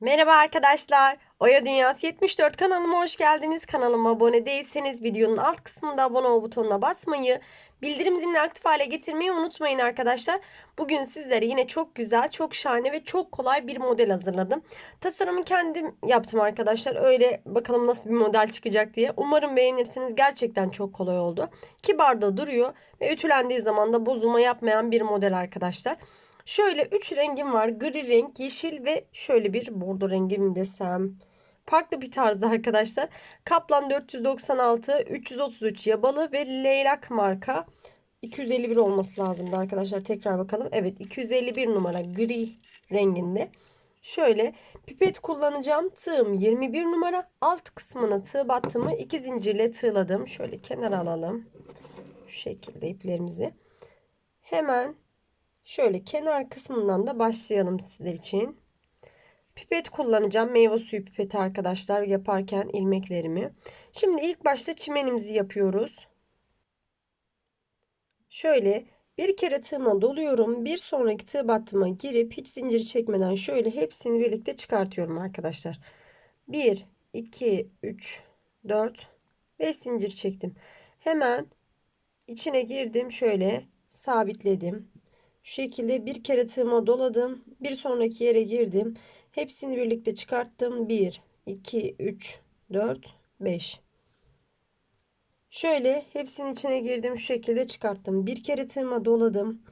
Merhaba arkadaşlar. Oya Dünyası 74 kanalıma hoş geldiniz. Kanalıma abone değilseniz videonun alt kısmında abone ol butonuna basmayı, bildirim zilini aktif hale getirmeyi unutmayın arkadaşlar. Bugün sizlere yine çok güzel, çok şahane ve çok kolay bir model hazırladım. Tasarımı kendim yaptım arkadaşlar. Öyle bakalım nasıl bir model çıkacak diye. Umarım beğenirsiniz. Gerçekten çok kolay oldu. Kibar da duruyor ve ütülendiği zaman da bozulma yapmayan bir model arkadaşlar. Şöyle 3 rengim var. Gri renk, yeşil ve şöyle bir bordo rengi mi desem. Farklı bir tarzda arkadaşlar. Kaplan 496, 333 yabalı ve leylak marka. 251 olması lazımdı arkadaşlar. Tekrar bakalım. Evet 251 numara gri renginde. Şöyle pipet kullanacağım. Tığım 21 numara. Alt kısmına tığ battımı iki zincirle tığladım. Şöyle kenara alalım. Şu şekilde iplerimizi. Hemen Şöyle kenar kısmından da başlayalım sizler için. Pipet kullanacağım. Meyve suyu pipeti arkadaşlar yaparken ilmeklerimi. Şimdi ilk başta çimenimizi yapıyoruz. Şöyle bir kere tığıma doluyorum. Bir sonraki tığ battıma girip hiç zincir çekmeden şöyle hepsini birlikte çıkartıyorum arkadaşlar. 1, 2, 3, 4, 5 zincir çektim. Hemen içine girdim. Şöyle sabitledim. Şekilde bir kere tığıma doladım. Bir sonraki yere girdim. Hepsini birlikte çıkarttım. 1, 2, 3, 4, 5. Şöyle hepsinin içine girdim. Şu şekilde çıkarttım. Bir kere tığıma doladım.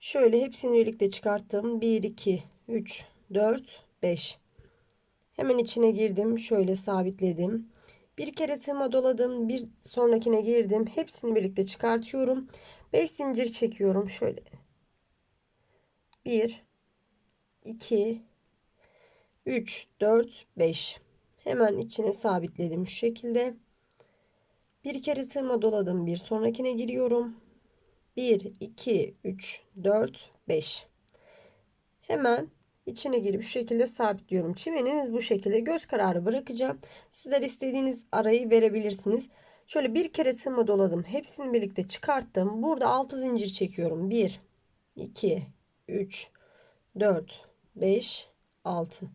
Şöyle hepsini birlikte çıkarttım. 1, 2, 3, 4, 5. Hemen içine girdim. Şöyle sabitledim. Bir kere tığıma doladım. Bir sonrakine girdim. Hepsini birlikte çıkartıyorum. 5 zincir çekiyorum şöyle. 1 2 3 4 5 hemen içine sabitledim şu şekilde. Bir kere tığıma doladım. Bir sonrakine giriyorum. 1 2 3 4 5 hemen içine girip şu şekilde sabitliyorum. Çimenimiz bu şekilde göz kararı bırakacağım. Sizler istediğiniz arayı verebilirsiniz. Şöyle bir kere tığıma doladım. Hepsini birlikte çıkarttım. Burada 6 zincir çekiyorum. 1, 2, 3, 4, 5, 6.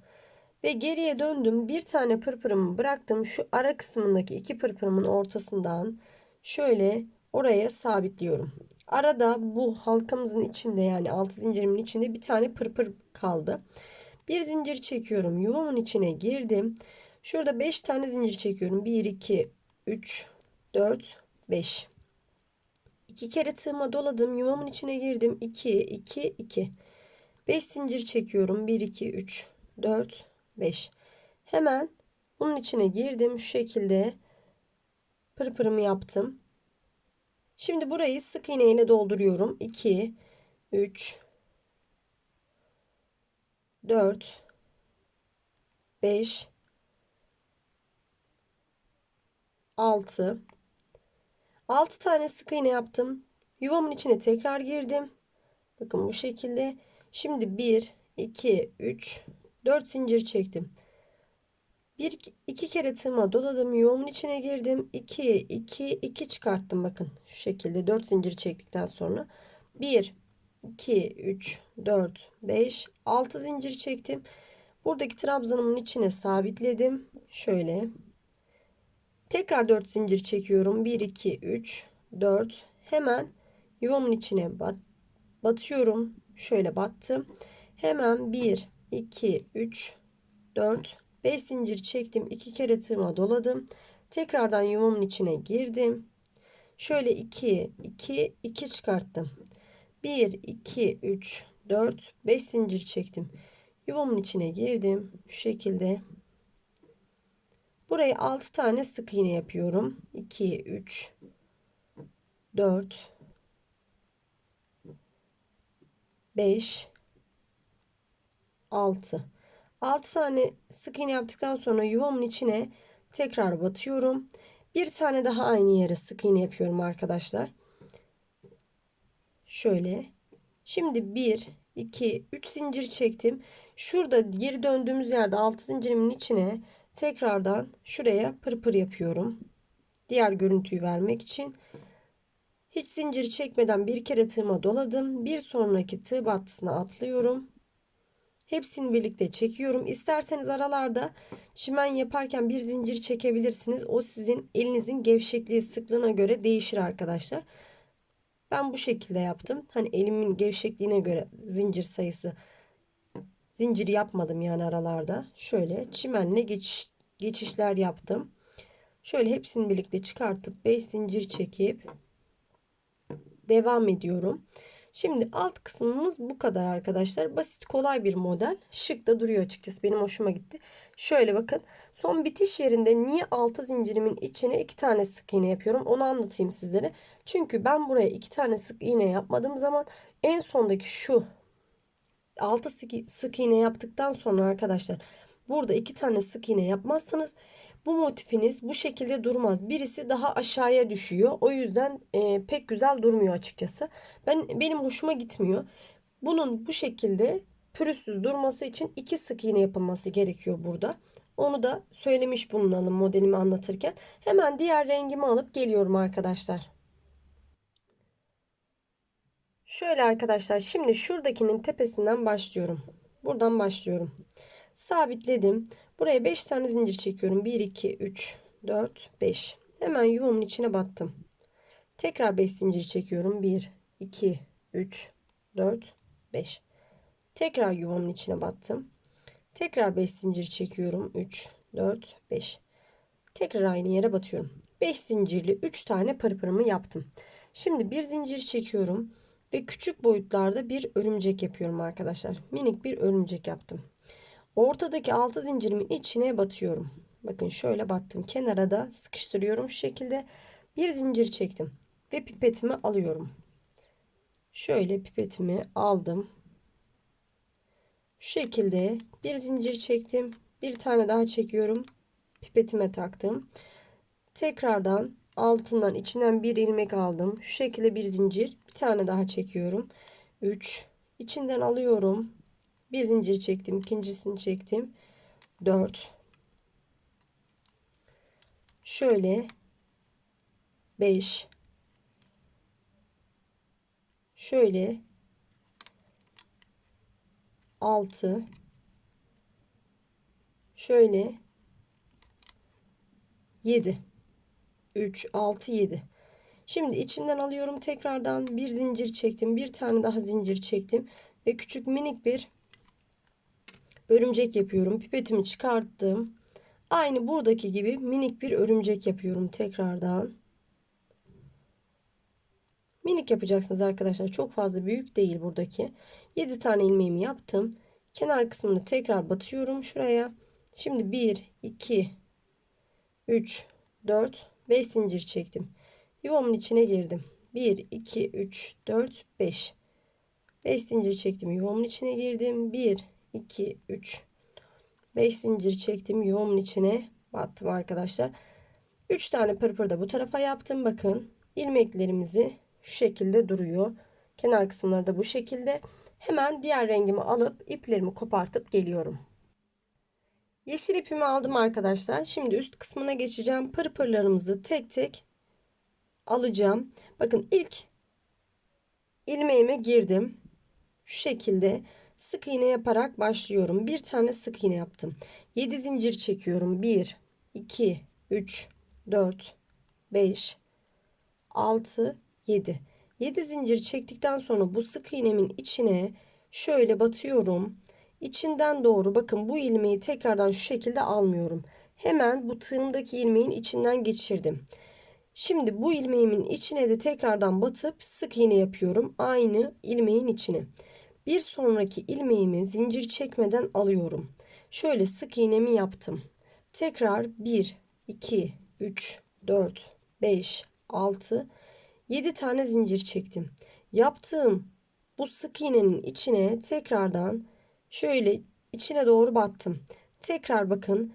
Ve geriye döndüm. Bir tane pırpırımı bıraktım. Şu ara kısmındaki iki pırpırımın ortasından şöyle oraya sabitliyorum. Arada bu halkamızın içinde yani 6 zincirimin içinde bir tane pırpır kaldı. Bir zincir çekiyorum. Yuvamın içine girdim. Şurada 5 tane zincir çekiyorum. 1, 2, 3, 4, 5. 2 kere tığıma doladım. Yuvamın içine girdim. 2, 2, 2. 5 zincir çekiyorum. 1, 2, 3, 4, 5. Hemen bunun içine girdim. Şu şekilde pırpırımı yaptım. Şimdi burayı sık iğne ile dolduruyorum. 2, 3, 4, 5, 6, 6 tane sık iğne yaptım. Yuvamın içine tekrar girdim. Bakın bu şekilde. Şimdi 1, 2, 3, 4 zincir çektim. 1, 2 kere tığıma doladım. Yuvamın içine girdim. 2, 2, 2 çıkarttım. Bakın şu şekilde 4 zincir çektikten sonra. 1, 2, 3, 4, 5, 6 zincir çektim. Buradaki trabzanımın içine sabitledim. Şöyle Tekrar 4 zincir çekiyorum. 1, 2, 3, 4. Hemen yuvamın içine bat, batıyorum. Şöyle battım. Hemen 1, 2, 3, 4, 5 zincir çektim. 2 kere tığıma doladım. Tekrardan yuvamın içine girdim. Şöyle 2, 2, 2 çıkarttım. 1, 2, 3, 4, 5 zincir çektim. Yuvamın içine girdim. Şu şekilde Buraya 6 tane sık iğne yapıyorum. 2, 3, 4, 5, 6. 6 tane sık iğne yaptıktan sonra yuvamın içine tekrar batıyorum. Bir tane daha aynı yere sık iğne yapıyorum arkadaşlar. Şöyle. Şimdi 1, 2, 3 zincir çektim. Şurada geri döndüğümüz yerde 6 zincirimin içine Tekrardan şuraya pırpır yapıyorum. Diğer görüntüyü vermek için. Hiç zinciri çekmeden bir kere tığıma doladım. Bir sonraki tığ battısına atlıyorum. Hepsini birlikte çekiyorum. İsterseniz aralarda çimen yaparken bir zincir çekebilirsiniz. O sizin elinizin gevşekliği sıklığına göre değişir arkadaşlar. Ben bu şekilde yaptım. Hani elimin gevşekliğine göre zincir sayısı zincir yapmadım yani aralarda. Şöyle çimenle geçiş, geçişler yaptım. Şöyle hepsini birlikte çıkartıp 5 zincir çekip devam ediyorum. Şimdi alt kısmımız bu kadar arkadaşlar. Basit kolay bir model. Şık da duruyor açıkçası. Benim hoşuma gitti. Şöyle bakın. Son bitiş yerinde niye altı zincirimin içine iki tane sık iğne yapıyorum? Onu anlatayım sizlere. Çünkü ben buraya iki tane sık iğne yapmadığım zaman en sondaki şu altı sık, sık iğne yaptıktan sonra arkadaşlar burada iki tane sık iğne yapmazsanız bu motifiniz bu şekilde durmaz. Birisi daha aşağıya düşüyor. O yüzden e, pek güzel durmuyor açıkçası. Ben benim hoşuma gitmiyor. Bunun bu şekilde pürüzsüz durması için iki sık iğne yapılması gerekiyor burada. Onu da söylemiş bulunalım modelimi anlatırken. Hemen diğer rengimi alıp geliyorum arkadaşlar. Şöyle arkadaşlar şimdi şuradakinin tepesinden başlıyorum. Buradan başlıyorum. Sabitledim. Buraya 5 tane zincir çekiyorum. 1, 2, 3, 4, 5. Hemen yuvamın içine battım. Tekrar 5 zincir çekiyorum. 1, 2, 3, 4, 5. Tekrar yuvamın içine battım. Tekrar 5 zincir çekiyorum. 3, 4, 5. Tekrar aynı yere batıyorum. 5 zincirli 3 tane pırpırımı yaptım. Şimdi bir zincir çekiyorum ve küçük boyutlarda bir örümcek yapıyorum arkadaşlar. Minik bir örümcek yaptım. Ortadaki altı zincirimin içine batıyorum. Bakın şöyle battım. Kenara da sıkıştırıyorum şu şekilde. Bir zincir çektim ve pipetimi alıyorum. Şöyle pipetimi aldım. Şu şekilde bir zincir çektim. Bir tane daha çekiyorum. Pipetime taktım. Tekrardan altından içinden bir ilmek aldım. Şu şekilde bir zincir. Bir tane daha çekiyorum. 3 içinden alıyorum. Bir zincir çektim. ikincisini çektim. 4 şöyle 5 şöyle 6 şöyle 7 3 6 7 Şimdi içinden alıyorum tekrardan bir zincir çektim bir tane daha zincir çektim ve küçük minik bir örümcek yapıyorum. Pipetimi çıkarttım. Aynı buradaki gibi minik bir örümcek yapıyorum tekrardan. Minik yapacaksınız arkadaşlar. Çok fazla büyük değil buradaki. 7 tane ilmeğimi yaptım. Kenar kısmını tekrar batıyorum şuraya. Şimdi 1, 2, 3, 4, 5 zincir çektim. Yuvamın içine girdim. 1, 2, 3, 4, 5. 5 zincir çektim. Yuvamın içine girdim. 1, 2, 3, 5 zincir çektim. Yuvamın içine battım arkadaşlar. 3 tane pırpır da bu tarafa yaptım. Bakın ilmeklerimizi şu şekilde duruyor. Kenar kısımları da bu şekilde. Hemen diğer rengimi alıp iplerimi kopartıp geliyorum. Yeşil ipimi aldım arkadaşlar. Şimdi üst kısmına geçeceğim. Pırpırlarımızı tek tek alacağım. Bakın ilk ilmeğime girdim. Şu şekilde sık iğne yaparak başlıyorum. Bir tane sık iğne yaptım. 7 zincir çekiyorum. 1 2 3 4 5 6 7 7 zincir çektikten sonra bu sık iğnemin içine şöyle batıyorum. İçinden doğru bakın bu ilmeği tekrardan şu şekilde almıyorum. Hemen bu tığımdaki ilmeğin içinden geçirdim. Şimdi bu ilmeğimin içine de tekrardan batıp sık iğne yapıyorum. Aynı ilmeğin içine. Bir sonraki ilmeğimi zincir çekmeden alıyorum. Şöyle sık iğnemi yaptım. Tekrar 1, 2, 3, 4, 5, 6, 7 tane zincir çektim. Yaptığım bu sık iğnenin içine tekrardan şöyle içine doğru battım. Tekrar bakın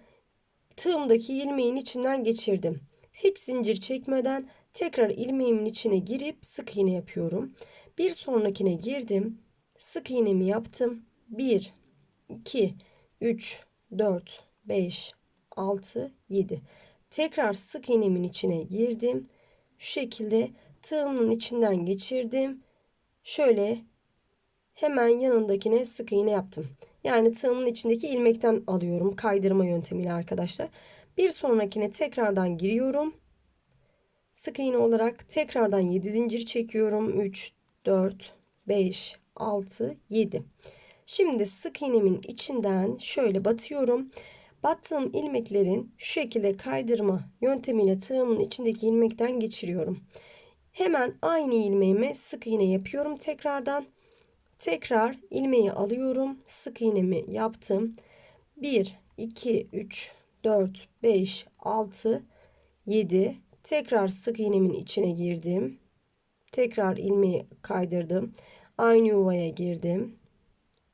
tığımdaki ilmeğin içinden geçirdim. Hiç zincir çekmeden tekrar ilmeğimin içine girip sık iğne yapıyorum. Bir sonrakine girdim sık iğnemi yaptım. 1 2 3 4 5 6 7 tekrar sık iğnemin içine girdim şu şekilde tığımın içinden geçirdim şöyle hemen yanındakine sık iğne yaptım Yani tığımın içindeki ilmekten alıyorum kaydırma yöntemiyle arkadaşlar. Bir sonrakine tekrardan giriyorum. Sık iğne olarak tekrardan 7 zincir çekiyorum. 3, 4, 5, 6, 7. Şimdi sık iğnemin içinden şöyle batıyorum. Battığım ilmeklerin şu şekilde kaydırma yöntemiyle tığımın içindeki ilmekten geçiriyorum. Hemen aynı ilmeğime sık iğne yapıyorum tekrardan. Tekrar ilmeği alıyorum. Sık iğnemi yaptım. 1, 2, 3, 4, 5, 6, 7. Tekrar sık iğnemin içine girdim. Tekrar ilmeği kaydırdım. Aynı yuvaya girdim.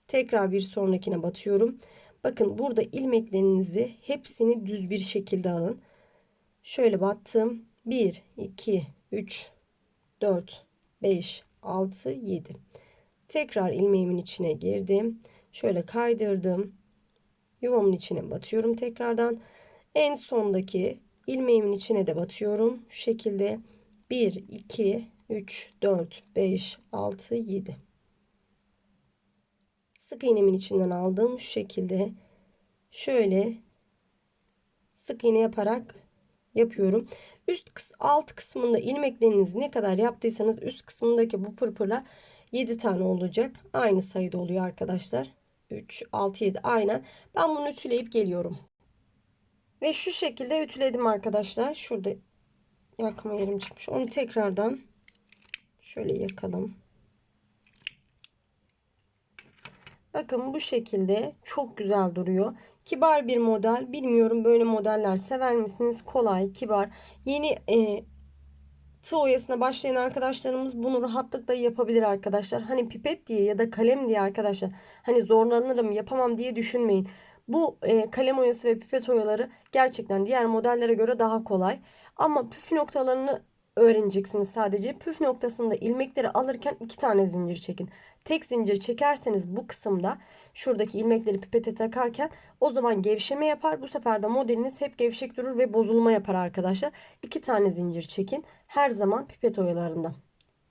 Tekrar bir sonrakine batıyorum. Bakın burada ilmeklerinizi hepsini düz bir şekilde alın. Şöyle battım. 1, 2, 3, 4, 5, 6, 7. Tekrar ilmeğimin içine girdim. Şöyle kaydırdım. Yuvamın içine batıyorum tekrardan. En sondaki ilmeğimin içine de batıyorum. Şu şekilde 1, 2, 3, 4, 5, 6, 7. Sık iğnemin içinden aldım. Şu şekilde şöyle sık iğne yaparak yapıyorum. Üst alt kısmında ilmeklerinizi ne kadar yaptıysanız üst kısmındaki bu pırpırlar 7 tane olacak. Aynı sayıda oluyor arkadaşlar. 3, 6, 7 aynen. Ben bunu ütüleyip geliyorum. Ve şu şekilde ütüledim arkadaşlar. Şurada yakma yerim çıkmış. Onu tekrardan şöyle yakalım. Bakın bu şekilde çok güzel duruyor. Kibar bir model. Bilmiyorum böyle modeller sever misiniz? Kolay, kibar. Yeni e, tığ oyasına başlayan arkadaşlarımız bunu rahatlıkla yapabilir arkadaşlar. Hani pipet diye ya da kalem diye arkadaşlar. Hani zorlanırım yapamam diye düşünmeyin. Bu e, kalem oyası ve pipet oyaları gerçekten diğer modellere göre daha kolay. Ama püf noktalarını öğreneceksiniz sadece. Püf noktasında ilmekleri alırken iki tane zincir çekin. Tek zincir çekerseniz bu kısımda şuradaki ilmekleri pipete takarken o zaman gevşeme yapar. Bu sefer de modeliniz hep gevşek durur ve bozulma yapar arkadaşlar. İki tane zincir çekin. Her zaman pipet oyalarında.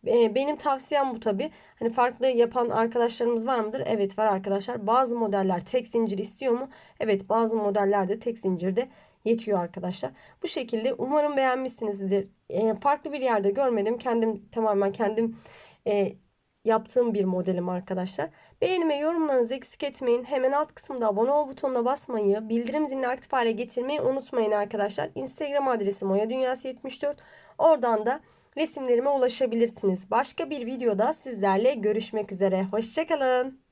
Benim tavsiyem bu tabi. Hani farklı yapan arkadaşlarımız var mıdır? Evet var arkadaşlar. Bazı modeller tek zincir istiyor mu? Evet bazı modellerde tek zincirde yetiyor arkadaşlar. Bu şekilde umarım beğenmişsinizdir. E, farklı bir yerde görmedim. Kendim tamamen kendim e, yaptığım bir modelim arkadaşlar. Beğeni ve yorumlarınızı eksik etmeyin. Hemen alt kısımda abone ol butonuna basmayı, bildirim zilini aktif hale getirmeyi unutmayın arkadaşlar. Instagram adresim Oya Dünyası 74. Oradan da resimlerime ulaşabilirsiniz. Başka bir videoda sizlerle görüşmek üzere. Hoşçakalın.